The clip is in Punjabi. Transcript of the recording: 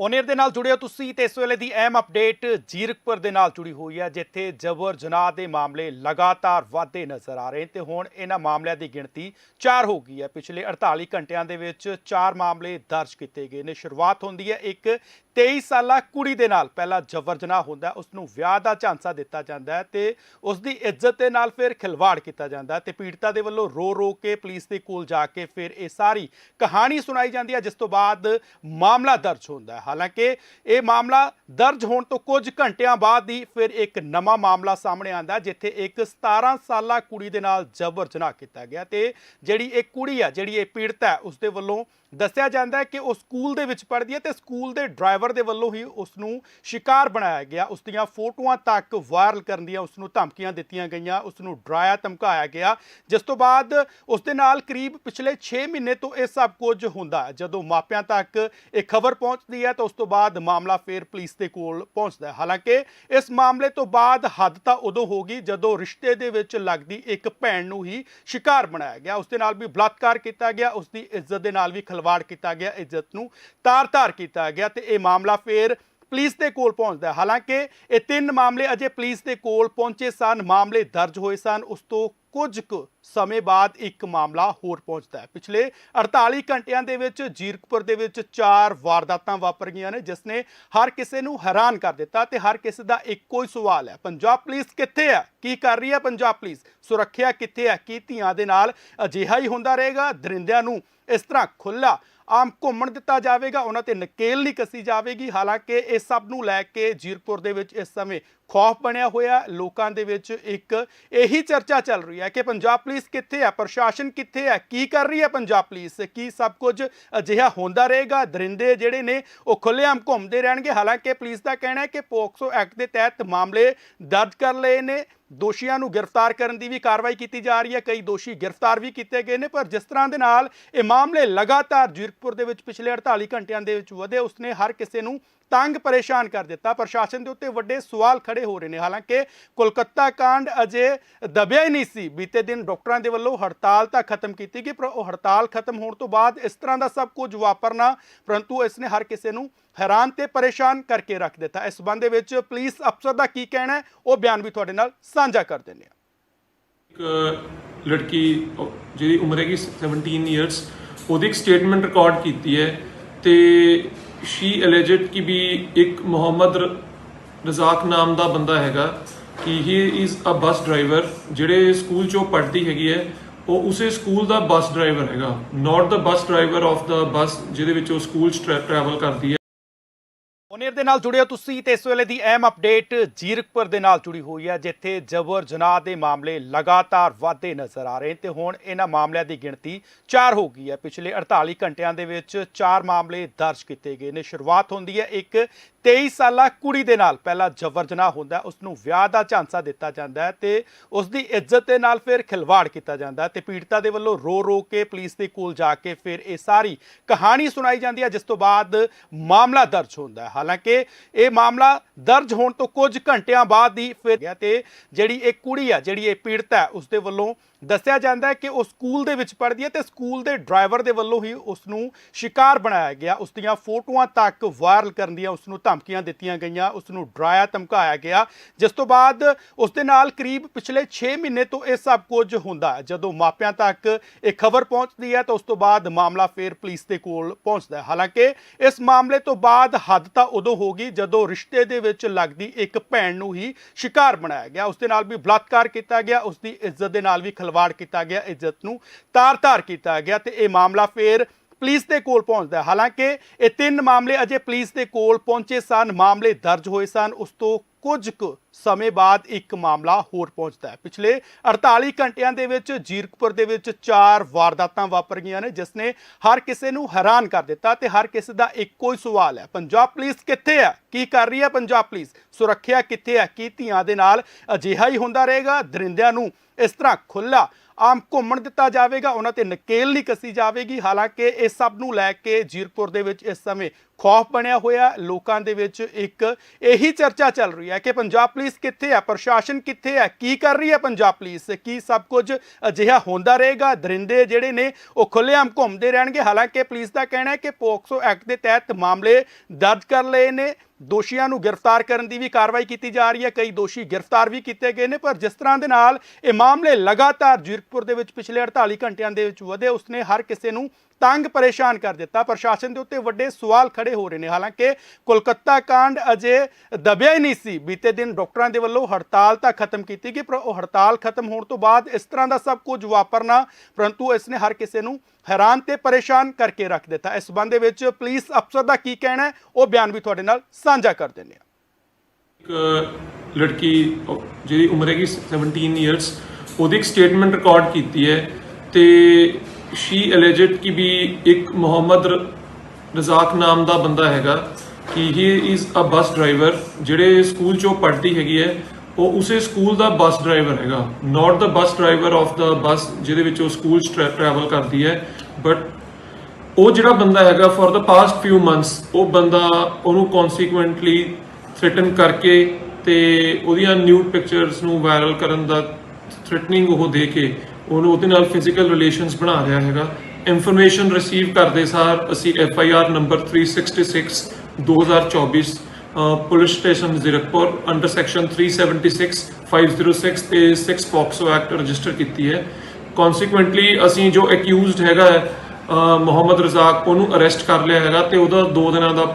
ਓਨੇਰ ਦੇ ਨਾਲ ਜੁੜੇ ਹੋ ਤੁਸੀਂ ਤੇ ਇਸ ਵੇਲੇ ਦੀ ਅਹਿਮ ਅਪਡੇਟ ਜੀਰਕਪੁਰ ਦੇ ਨਾਲ ਜੁੜੀ ਹੋਈ ਹੈ, ਜਿੱਥੇ ਜਬਰ ਜਨਾਹ ਦੇ ਮਾਮਲੇ ਲਗਾਤਾਰ ਵਧਦੇ ਨਜ਼ਰ ਆ ਰਹੇ ਤੇ ਹੁਣ ਇਹਨਾਂ ਮਾਮਲਿਆਂ ਦੀ ਗਿਣਤੀ 4 ਹੋ ਗਈ ਹੈ। ਪਿਛਲੇ 48 ਘੰਟਿਆਂ ਦੇ ਵਿੱਚ 4 ਮਾਮਲੇ ਦਰਜ ਕੀਤੇ ਗਏ ਨੇ। ਸ਼ੁਰੂਆਤ ਹੁੰਦੀ ਹੈ ਇੱਕ 23 ਸਾਲਾ ਕੁੜੀ ਦੇ ਨਾਲ। ਪਹਿਲਾਂ ਜਬਰ ਜਨਾਹ ਹੁੰਦਾ ਉਸ ਨੂੰ ਵਿਆਹ ਦਾ ਝਾਂਸਾ ਦਿੱਤਾ ਜਾਂਦਾ ਹੈ ਤੇ ਉਸ ਦੀ ਇੱਜ਼ਤ ਦੇ ਨਾਲ ਫਿਰ ਖਿਲਵਾੜ ਕੀਤਾ ਜਾਂਦਾ ਹੈ ਤੇ ਪੀੜਤਾ ਦੇ ਵੱਲੋਂ ਰੋ ਰੋ ਕੇ ਪੁਲਿਸ ਦੇ ਕੋਲ ਜਾ ਕੇ ਫਿਰ ਇਹ ਸਾਰੀ ਕਹਾਣੀ ਸੁਣਾਈ ਜਾਂਦੀ ਹੈ, ਜਿਸ ਤੋਂ ਬਾਅਦ ਮਾਮਲਾ ਦਰਜ ਹੁੰਦਾ ਹੈ। ਹਾਲਾਂਕਿ ਇਹ ਮਾਮਲਾ ਦਰਜ ਹੋਣ ਤੋਂ ਕੁਝ ਘੰਟਿਆਂ ਬਾਅਦ ਹੀ ਫਿਰ ਇੱਕ ਨਵਾਂ ਮਾਮਲਾ ਸਾਹਮਣੇ ਆਂਦਾ ਜਿੱਥੇ ਇੱਕ 17 ਸਾਲਾ ਕੁੜੀ ਦੇ ਨਾਲ ਜਬਰ ਜਨਾਹ ਕੀਤਾ ਗਿਆ ਤੇ ਜਿਹੜੀ ਇਹ ਕੁੜੀ ਆ ਜਿਹੜੀ ਇਹ ਪੀੜਤ ਹੈ ਉਸ ਦੇ ਵੱਲੋਂ ਦੱਸਿਆ ਜਾਂਦਾ ਹੈ ਕਿ ਉਹ ਸਕੂਲ ਦੇ ਵਿੱਚ ਪੜ੍ਹਦੀ ਹੈ ਤੇ ਸਕੂਲ ਦੇ ਡਰਾਈਵਰ ਦੇ ਵੱਲੋਂ ਹੀ ਉਸ ਨੂੰ ਸ਼ਿਕਾਰ ਬਣਾਇਆ ਗਿਆ ਉਸ ਦੀਆਂ ਫੋਟੋਆਂ ਤੱਕ ਵਾਇਰਲ ਕਰਨ ਦੀਆਂ ਉਸ ਨੂੰ ਧਮਕੀਆਂ ਦਿੱਤੀਆਂ ਗਈਆਂ ਉਸ ਨੂੰ ਡਰਾਇਆ ਧਮਕਾਇਆ ਗਿਆ ਜਿਸ ਤੋਂ ਬਾਅਦ ਉਸ ਦੇ ਨਾਲ ਕਰੀਬ ਪਿਛਲੇ 6 ਮਹੀਨੇ ਤੋਂ ਇਹ ਸਭ ਕੁਝ ਹੁੰਦਾ ਹੈ ਜਦੋਂ ਮਾਪਿਆਂ ਤੱਕ ਇਹ ਖਬਰ ਪਹੁੰਚਦੀ ਹੈ ਤਾਂ ਉਸ ਤੋਂ ਬਾਅਦ ਮਾਮਲਾ ਫੇਰ ਪੁਲਿਸ ਦੇ ਕੋਲ ਪਹੁੰਚਦਾ ਹੈ। ਹਾਲਾਂਕਿ ਇਸ ਮਾਮਲੇ ਤੋਂ ਬਾਅਦ ਹੱਦ ਤਾਂ ਉਦੋਂ ਹੋ ਗਈ ਜਦੋਂ ਰਿਸ਼ਤੇ ਦੇ ਵਿੱਚ ਲੱਗਦੀ ਇੱਕ ਭੈਣ ਨੂੰ ਹੀ ਸ਼ਿਕਾਰ ਬਣਾਇਆ ਗਿਆ। ਉਸ ਦੇ ਨਾਲ ਵੀ ਬਲਾਤਕਾਰ ਕੀਤਾ ਗਿਆ, ਉਸ ਦੀ ਇੱਜ਼ਤ ਦੇ ਨਾਲ ਵੀ ਖਿਲਵਾੜ ਕੀਤਾ ਗਿਆ, ਇੱਜ਼ਤ ਨੂੰ ਤਾਰ-ਤਾਰ ਕੀਤਾ ਗਿਆ ਤੇ ਇਹ ਮਾਮਲਾ ਫੇਰ ਪੁਲਿਸ ਦੇ ਕੋਲ ਪਹੁੰਚਦਾ ਹੈ। ਹਾਲਾਂਕਿ ਇਹ ਤਿੰਨ ਮਾਮਲੇ ਅਜੇ ਪੁਲਿਸ ਦੇ ਕੋਲ ਪਹੁੰਚੇ ਸਨ। ਮਾਮਲੇ ਦਰਜ ਹੋਏ ਸਨ। ਉਸ ਤੋਂ ਕੁਝ ਕੁ ਸਮੇਂ ਬਾਅਦ ਇੱਕ ਮਾਮਲਾ ਹੋਰ ਪਹੁੰਚਦਾ ਹੈ। ਪਿਛਲੇ 48 ਘੰਟਿਆਂ ਦੇ ਵਿੱਚ ਜੀਰਕਪੁਰ ਦੇ ਵਿੱਚ ਚਾਰ ਵਾਰਦਾਤਾਂ ਵਾਪਰ ਗਈਆਂ ਨੇ, ਜਿਸ ਨੇ ਹਰ ਕਿਸੇ ਨੂੰ ਹੈਰਾਨ ਕਰ ਦਿੱਤਾ ਤੇ ਹਰ ਕਿਸੇ ਦਾ ਇੱਕੋ ਹੀ ਸਵਾਲ ਹੈ, ਪੰਜਾਬ ਪੁਲਿਸ ਕਿੱਥੇ ਹੈ? ਕੀ ਕਰ ਰਹੀ ਹੈ ਪੰਜਾਬ ਪੁਲਿਸ? ਸੁਰੱਖਿਆ ਕਿੱਥੇ ਹੈ? ਕੀ ਧੀਆਂ ਦੇ ਨਾਲ ਅਜਿਹਾ ਹੀ ਹੁੰਦਾ ਰਹੇਗਾ? ਦਰਿੰਦਿਆਂ ਨੂੰ ਇਸ ਤਰ੍ਹਾਂ ਖੁੱਲਾ ਆਮ ਘੁੰਮਣ ਦਿੱਤਾ ਜਾਵੇਗਾ, ਉਹਨਾਂ ਤੇ ਨਕੇਲ ਨਹੀਂ ਕੱਸੀ ਜਾਵੇਗੀ। ਹਾਲਾਂਕਿ ਇਹ ਸਭ ਨੂੰ ਲੈ ਕੇ ਜੀਰਪੁਰ ਦੇ ਵਿੱਚ ਇਸ ਸਮੇਂ ਖੌਫ ਬਣਿਆ ਹੋਇਆ ਲੋਕਾਂ ਦੇ ਵਿੱਚ ਇੱਕ ਇਹੀ ਚਰਚਾ ਚੱਲ ਰਹੀ ਹੈ ਕਿ ਪੰਜਾਬ ਪੁਲਿਸ ਕਿੱਥੇ ਹੈ, ਪ੍ਰਸ਼ਾਸਨ ਕਿੱਥੇ ਹੈ, ਕੀ ਕਰ ਰਹੀ ਹੈ ਪੰਜਾਬ ਪੁਲਿਸ, ਕੀ ਸਭ ਕੁਝ ਅਜਿਹਾ ਹੁੰਦਾ ਰਹੇਗਾ, ਦਰਿੰਦੇ ਜਿਹੜੇ ਨੇ ਉਹ ਖੁੱਲ੍ਹੇਆਮ ਘੁੰਮਦੇ ਰਹਿਣਗੇ। ਹਾਲਾਂਕਿ ਪੁਲਿਸ ਦਾ ਕਹਿਣਾ ਹੈ ਕਿ ਪੋਕਸੋ ਐਕਟ ਦੇ ਤਹਿਤ ਮਾਮਲੇ ਦਰਜ ਕਰ ਲਏ ਨੇ। ਦੋਸ਼ੀਆਂ ਨੂੰ ਗ੍ਰਿਫਤਾਰ ਕਰਨ ਦੀ ਵੀ ਕਾਰਵਾਈ ਕੀਤੀ ਜਾ ਰਹੀ ਹੈ। ਕਈ ਦੋਸ਼ੀ ਗ੍ਰਿਫਤਾਰ ਵੀ ਕੀਤੇ ਗਏ ਨੇ, ਪਰ ਜਿਸ ਤਰ੍ਹਾਂ ਦੇ ਨਾਲ ਇਹ ਮਾਮਲੇ ਲਗਾਤਾਰ ਜੀਰਕਪੁਰ ਦੇ ਵਿੱਚ ਪਿਛਲੇ 48 ਘੰਟਿਆਂ ਦੇ ਵਿੱਚ ਵਧੇ, ਉਸਨੇ ਹਰ ਕਿਸੇ ਨੂੰ ਤੰਗ ਪਰੇਸ਼ਾਨ ਕਰ ਦਿੱਤਾ। ਪ੍ਰਸ਼ਾਸਨ ਦੇ ਉੱਤੇ ਵੱਡੇ ਸਵਾਲ ਖੜੇ ਹੋ ਰਹੇ ਨੇ। ਹਾਲਾਂਕਿ ਕੋਲਕਾਤਾ ਕਾਂਡ ਅਜੇ ਦਬਿਆ ਹੀ ਨਹੀਂ ਸੀ। ਬੀਤੇ ਦਿਨ ਡਾਕਟਰਾਂ ਦੇ ਵੱਲੋਂ ਹੜਤਾਲ ਤਾਂ ਖਤਮ ਕੀਤੀ ਗਈ, ਪਰ ਉਹ ਹੜਤਾਲ ਖਤਮ ਹੋਣ ਤੋਂ ਬਾਅਦ ਇਸ ਤਰ੍ਹਾਂ ਦਾ ਸਭ ਕੁਝ ਵਾਪਰਨਾ, ਪਰੰਤੂ ਇਸ ਨੇ ਹਰ ਕਿਸੇ ਨੂੰ ਹੈਰਾਨ ਤੇ ਪਰੇਸ਼ਾਨ ਕਰਕੇ ਰੱਖ ਦਿੱਤਾ। ਇਸ ਸੰਬੰਧ ਦੇ ਵਿੱਚ ਪੁਲਿਸ ਅਫਸਰ ਦਾ ਕੀ ਕਹਿਣਾ ਉਹ ਬਿਆਨ ਵੀ ਤੁਹਾਡੇ ਨਾਲ ਸਾਂਝਾ ਕਰ ਦਿੰਦੇ ਹਾਂ। ਇੱਕ ਲੜਕੀ ਜਿਹਦੀ ਉਮਰ ਹੈਗੀ 17 ਇਅਰਸ ਉਹਦੀ ਇੱਕ ਸਟੇਟਮੈਂਟ ਰਿਕਾਰਡ ਕੀਤੀ ਹੈ ਤੇ ਸ਼ੀ ਅਲੈਜਡ ਕਿ ਵੀ ਇੱਕ ਮੁਹੰਮਦ ਰਜ਼ਾਕ ਨਾਮ ਦਾ ਬੰਦਾ ਹੈਗਾ ਕਿ he is a bus driver ਜਿਹੜੇ ਸਕੂਲ ਚੋਂ ਪੜ੍ਹਦੀ ਹੈਗੀ ਹੈ, ਉਹ ਉਸੇ ਸਕੂਲ ਦਾ ਬੱਸ ਡਰਾਈਵਰ ਹੈਗਾ ਨਾਟ ਦਾ ਬੱਸ ਡਰਾਈਵਰ ਆਫ ਦਾ ਬੱਸ ਜਿਹਦੇ ਵਿੱਚ ਉਹ ਸਕੂਲ ਟਰੈਵਲ ਕਰਦੀ ਹੈ। ਓਨੇਰ ਦੇ ਨਾਲ ਜੁੜੇ ਤੁਸੀਂ ਤੇ ਇਸ ਵੇਲੇ ਦੀ ਅਹਿਮ ਅਪਡੇਟ ਜੀਰਕਪੁਰ ਦੇ ਨਾਲ ਜੁੜੀ ਹੋਈ ਹੈ, ਜਿੱਥੇ ਜਬਰ ਜਨਾਹ ਦੇ ਮਾਮਲੇ ਲਗਾਤਾਰ ਵਾਧੇ ਨਜ਼ਰ ਆ ਰਹੇ ਤੇ ਹੁਣ ਇਹਨਾਂ ਮਾਮਲਿਆਂ ਦੀ ਗਿਣਤੀ 4 ਹੋ ਗਈ ਹੈ। ਪਿਛਲੇ 48 ਘੰਟਿਆਂ ਦੇ ਵਿੱਚ 4 ਮਾਮਲੇ ਦਰਜ ਕੀਤੇ ਗਏ ਨੇ। ਸ਼ੁਰੂਆਤ ਹੁੰਦੀ ਹੈ ਇੱਕ 23 ਸਾਲਾ ਕੁੜੀ ਦੇ ਨਾਲ ਪਹਿਲਾਂ ਜਬਰ ਜਨਾਹ ਹੁੰਦਾ ਹੈ, ਉਸ ਨੂੰ ਵਿਆਹ ਦਾ ਝਾਂਸਾ ਦਿੱਤਾ ਜਾਂਦਾ ਹੈ ਤੇ ਉਸ ਦੀ ਇੱਜ਼ਤ ਦੇ ਨਾਲ ਫਿਰ ਖਿਲਵਾੜ ਕੀਤਾ ਜਾਂਦਾ ਹੈ ਤੇ ਪੀੜਤਾ ਦੇ ਵੱਲੋਂ ਰੋ ਰੋ ਕੇ ਪੁਲਿਸ ਦੇ ਕੋਲ ਜਾ ਕੇ ਫਿਰ ਇਹ ਸਾਰੀ ਕਹਾਣੀ ਸੁਣਾਈ ਜਾਂਦੀ ਹੈ ਜਿਸ ਤੋਂ ਬਾਅਦ ਮਾਮਲਾ ਦਰਜ ਹੁੰਦਾ ਹੈ। ਹਾਲਾਂਕਿ ਇਹ ਮਾਮਲਾ ਦਰਜ ਹੋਣ ਤੋਂ ਕੁਝ ਘੰਟਿਆਂ ਬਾਅਦ ਹੀ ਫਿਰ ਗਿਆ ਤੇ ਜਿਹੜੀ ਇਹ ਕੁੜੀ ਆ ਜਿਹੜੀ ਇਹ ਪੀੜਤਾ ਹੈ ਉਸ ਦੇ ਵੱਲੋਂ ਦੱਸਿਆ ਜਾਂਦਾ ਹੈ ਕਿ ਉਹ ਸਕੂਲ ਦੇ ਵਿੱਚ ਪੜ੍ਹਦੀ ਹੈ ਤੇ ਸਕੂਲ ਦੇ ਡਰਾਈਵਰ ਦੇ ਵੱਲੋਂ ਹੀ ਉਸ ਨੂੰ ਸ਼ਿਕਾਰ ਬਣਾਇਆ ਗਿਆ। ਉਸ ਦੀਆਂ ਫੋਟੋਆਂ ਤੱਕ ਵਾਇਰਲ ਕਰਨ ਦੀਆਂ ਉਸ ਨੂੰ ਧਮਕੀਆਂ ਦਿੱਤੀਆਂ ਗਈਆਂ ਉਸ ਨੂੰ ਡਰਾਇਆ ਧਮਕਾਇਆ ਗਿਆ, ਜਿਸ ਤੋਂ ਬਾਅਦ ਉਸ ਦੇ ਨਾਲ ਕਰੀਬ ਪਿਛਲੇ 6 ਮਹੀਨੇ ਤੋਂ ਇਹ ਸਭ ਕੁਝ ਹੁੰਦਾ ਹੈ। ਜਦੋਂ ਮਾਪਿਆਂ ਤੱਕ ਇਹ ਖਬਰ ਪਹੁੰਚਦੀ ਹੈ ਤਾਂ ਉਸ ਤੋਂ ਬਾਅਦ ਮਾਮਲਾ ਫੇਰ ਪੁਲਿਸ ਦੇ ਕੋਲ ਪਹੁੰਚਦਾ ਹੈ। ਹਾਲਾਂਕਿ ਇਸ ਮਾਮਲੇ ਤੋਂ ਬਾਅਦ ਹੱਦ ਤਾਂ ਉਦੋਂ ਹੋ ਗਈ ਜਦੋਂ ਰਿਸ਼ਤੇ ਦੇ ਵਿੱਚ ਲੱਗਦੀ ਇੱਕ ਭੈਣ ਨੂੰ ਹੀ ਸ਼ਿਕਾਰ ਬਣਾਇਆ ਗਿਆ। ਉਸ ਦੇ ਨਾਲ ਵੀ ਬਲਾਤਕਾਰ ਕੀਤਾ ਗਿਆ ਉਸ ਦੀ ਇੱਜ਼ਤ ਦੇ ਨਾਲ ਵੀ ਖਿਲਵਾੜ ਕੀਤਾ ਗਿਆ, ਇੱਜ਼ਤ ਨੂੰ ਤਾਰ-ਤਾਰ ਕੀਤਾ ਗਿਆ ਤੇ ਇਹ ਮਾਮਲਾ ਫੇਰ ਪੁਲਿਸ ਦੇ ਕੋਲ ਪਹੁੰਚਦਾ ਹੈ। ਹਾਲਾਂਕਿ ਇਹ ਤਿੰਨ ਮਾਮਲੇ ਅਜੇ ਪੁਲਿਸ ਦੇ ਕੋਲ ਪਹੁੰਚੇ ਸਨ। ਮਾਮਲੇ ਦਰਜ ਹੋਏ ਸਨ। ਉਸ ਤੋਂ ਕੁਝ ਕੁ ਸਮੇਂ ਬਾਅਦ ਇੱਕ ਮਾਮਲਾ ਹੋਰ ਪਹੁੰਚਦਾ ਹੈ। ਪਿਛਲੇ 48 ਘੰਟਿਆਂ ਦੇ ਵਿੱਚ ਜੀਰਕਪੁਰ ਦੇ ਵਿੱਚ ਚਾਰ ਵਾਰਦਾਤਾਂ ਵਾਪਰ ਗਈਆਂ ਨੇ, ਜਿਸ ਨੇ ਹਰ ਕਿਸੇ ਨੂੰ ਹੈਰਾਨ ਕਰ ਦਿੱਤਾ ਤੇ ਹਰ ਕਿਸੇ ਦਾ ਇੱਕੋ ਹੀ ਸਵਾਲ ਹੈ, ਪੰਜਾਬ ਪੁਲਿਸ ਕਿੱਥੇ ਹੈ? ਕੀ ਕਰ ਰਹੀ ਹੈ ਪੰਜਾਬ ਪੁਲਿਸ? ਸੁਰੱਖਿਆ ਕਿੱਥੇ ਹੈ? ਕੀ ਧੀਆਂ ਦੇ ਨਾਲ ਅਜਿਹਾ ਹੀ ਹੁੰਦਾ ਰਹੇਗਾ? ਦਰਿੰਦਿਆਂ ਨੂੰ ਇਸ ਤਰ੍ਹਾਂ ਖੁੱਲਾ ਆਮ ਘੁੰਮਣ ਦਿੱਤਾ ਜਾਵੇਗਾ, ਉਹਨਾਂ ਤੇ ਨਕੇਲ ਨਹੀਂ ਕੱਸੀ ਜਾਵੇਗੀ। ਹਾਲਾਂਕਿ ਇਸ ਸਭ ਨੂੰ ਲੈ ਕੇ ਜੀਰਪੁਰ ਦੇ ਵਿੱਚ ਇਸ ਸਮੇਂ ਖੌਫ ਬਣਿਆ ਹੋਇਆ ਲੋਕਾਂ ਦੇ ਵਿੱਚ ਇੱਕ ਇਹੀ ਚਰਚਾ ਚੱਲ ਰਹੀ ਹੈ ਕਿ ਪੰਜਾਬ ਪੁਲਿਸ ਕਿੱਥੇ ਹੈ, ਪ੍ਰਸ਼ਾਸਨ ਕਿੱਥੇ ਹੈ, ਕੀ ਕਰ ਰਹੀ ਹੈ ਪੰਜਾਬ ਪੁਲਿਸ? ਕੀ ਸਭ ਕੁਝ ਅਜਿਹਾ ਹੁੰਦਾ ਰਹੇਗਾ? ਦਰਿੰਦੇ ਜਿਹੜੇ ਨੇ ਉਹ ਖੁੱਲ੍ਹੇਆਮ ਘੁੰਮਦੇ ਰਹਿਣਗੇ। ਹਾਲਾਂਕਿ ਪੁਲਿਸ ਦਾ ਕਹਿਣਾ ਹੈ ਕਿ ਪੋਕਸੋ ਐਕਟ ਦੇ ਤਹਿਤ ਮਾਮਲੇ ਦਰਜ ਕਰ ਲਏ ਨੇ। ਦੋਸ਼ੀਆਂ ਨੂੰ ਗ੍ਰਿਫਤਾਰ ਕਰਨ ਦੀ ਵੀ ਕਾਰਵਾਈ ਕੀਤੀ ਜਾ ਰਹੀ ਹੈ। ਕਈ ਦੋਸ਼ੀ ਗ੍ਰਿਫਤਾਰ ਵੀ ਕੀਤੇ ਗਏ ਨੇ, ਪਰ ਜਿਸ ਤਰ੍ਹਾਂ ਦੇ ਨਾਲ ਇਹ ਮਾਮਲੇ ਲਗਾਤਾਰ ਜੀਰਕਪੁਰ ਦੇ ਵਿੱਚ ਪਿਛਲੇ 48 ਘੰਟਿਆਂ ਦੇ ਵਿੱਚ ਵਧੇ, ਉਸਨੇ ਹਰ ਕਿਸੇ ਨੂੰ ਤੰਗ ਪਰੇਸ਼ਾਨ ਕਰ ਦਿੱਤਾ। ਪ੍ਰਸ਼ਾਸਨ ਦੇ ਉੱਤੇ ਵੱਡੇ ਸਵਾਲ ਖੜੇ ਹੋ ਰਹੇ ਨੇ। ਹਾਲਾਂਕਿ ਕੋਲਕਾਤਾ ਕਾਂਡ ਅਜੇ ਦਬਿਆ ਹੀ ਨਹੀਂ ਸੀ। ਬੀਤੇ ਦਿਨ ਡਾਕਟਰਾਂ ਦੇ ਵੱਲੋਂ ਹੜਤਾਲ ਤਾਂ ਖਤਮ ਕੀਤੀ ਗਈ, ਪਰ ਉਹ ਹੜਤਾਲ ਖਤਮ ਹੋਣ ਤੋਂ ਬਾਅਦ ਇਸ ਤਰ੍ਹਾਂ ਦਾ ਸਭ ਕੁਝ ਵਾਪਰਨਾ, ਪਰੰਤੂ ਇਸ ਨੇ ਹਰ ਕਿਸੇ ਨੂੰ ਹੈਰਾਨ ਤੇ ਪਰੇਸ਼ਾਨ ਕਰਕੇ ਰੱਖ ਦਿੱਤਾ। ਇਸ ਸੰਬੰਧ ਦੇ ਵਿੱਚ ਪੁਲਿਸ ਅਫਸਰ ਦਾ ਕੀ ਕਹਿਣਾ ਉਹ ਬਿਆਨ ਵੀ ਤੁਹਾਡੇ ਨਾਲ ਸਾਂਝਾ ਕਰ ਦਿੰਦੇ ਹਾਂ। ਇੱਕ ਲੜਕੀ, ਉਹ ਜਿਹਦੀ ਉਮਰ ਹੈਗੀ 17 ਇਅਰਸ ਉਹਦੀ ਇੱਕ ਸਟੇਟਮੈਂਟ ਰਿਕਾਰਡ ਕੀਤੀ ਹੈ ਤੇ ਸ਼ੀ ਅਲੈਜਡ ਕਿ ਵੀ ਇੱਕ ਮੁਹੰਮਦ ਰਜ਼ਾਕ ਨਾਮ ਦਾ ਬੰਦਾ ਹੈਗਾ, ਕਿ he is a bus driver ਜਿਹੜੇ ਸਕੂਲ ਚੋਂ ਪੜ੍ਹਦੀ ਹੈਗੀ ਹੈ, ਉਹ ਉਸੇ ਸਕੂਲ ਦਾ ਬੱਸ ਡਰਾਈਵਰ ਹੈਗਾ। ਨਾਟ ਦਾ ਬੱਸ ਡਰਾਈਵਰ ਆਫ ਦਾ ਬੱਸ ਜਿਹਦੇ ਵਿੱਚ ਉਹ ਸਕੂਲ ਟਰੈਵਲ ਕਰਦੀ ਹੈ ਬਟ ਉਹ ਜਿਹੜਾ ਬੰਦਾ ਹੈਗਾ for the past few months ਉਹ ਬੰਦਾ ਉਹਨੂੰ ਕਨਸੀਕੁਐਂਟਲੀ ਥ੍ਰੈਟਨ ਕਰਕੇ ਤੇ ਉਹਦੀਆਂ ਨਿਊਡ ਪਿਕਚਰਸ ਨੂੰ ਵਾਇਰਲ ਕਰਨ ਦਾ ਥ੍ਰੈਟਨਿੰਗ ਉਹ ਦੇ ਕੇ ਉਹਨੂੰ ਉਹਦੇ ਨਾਲ ਫਿਜ਼ੀਕਲ ਰਿਲੇਸ਼ਨਸ ਬਣਾ ਰਿਹਾ ਹੈਗਾ। ਇਨਫੋਰਮੇਸ਼ਨ ਰਿਸੀਵ ਕਰਦੇ ਸਾਰ ਅਸੀਂ F I R number 366 2024 a, police station Zirakpur under section 376 506 ਤੇ 6 ਪੋਕਸੋ ਐਕਟ ਰਜਿਸਟਰ ਕੀਤੀ ਹੈ। ਕਨਸੀਕੁਐਂਟਲੀ ਅਸੀਂ ਜੋ ਅਕਿਊਜ਼ਡ ਹੈਗਾ ਹੈ, ਮੁਹੰਮਦ ਰਜ਼ਾਕ ਉਹਨੂੰ ਅਰੈਸਟ ਕਰ ਲਿਆ ਹੈਗਾ ਤੇ ਉਹਦਾ 2 ਦਿਨਾਂ ਦਾ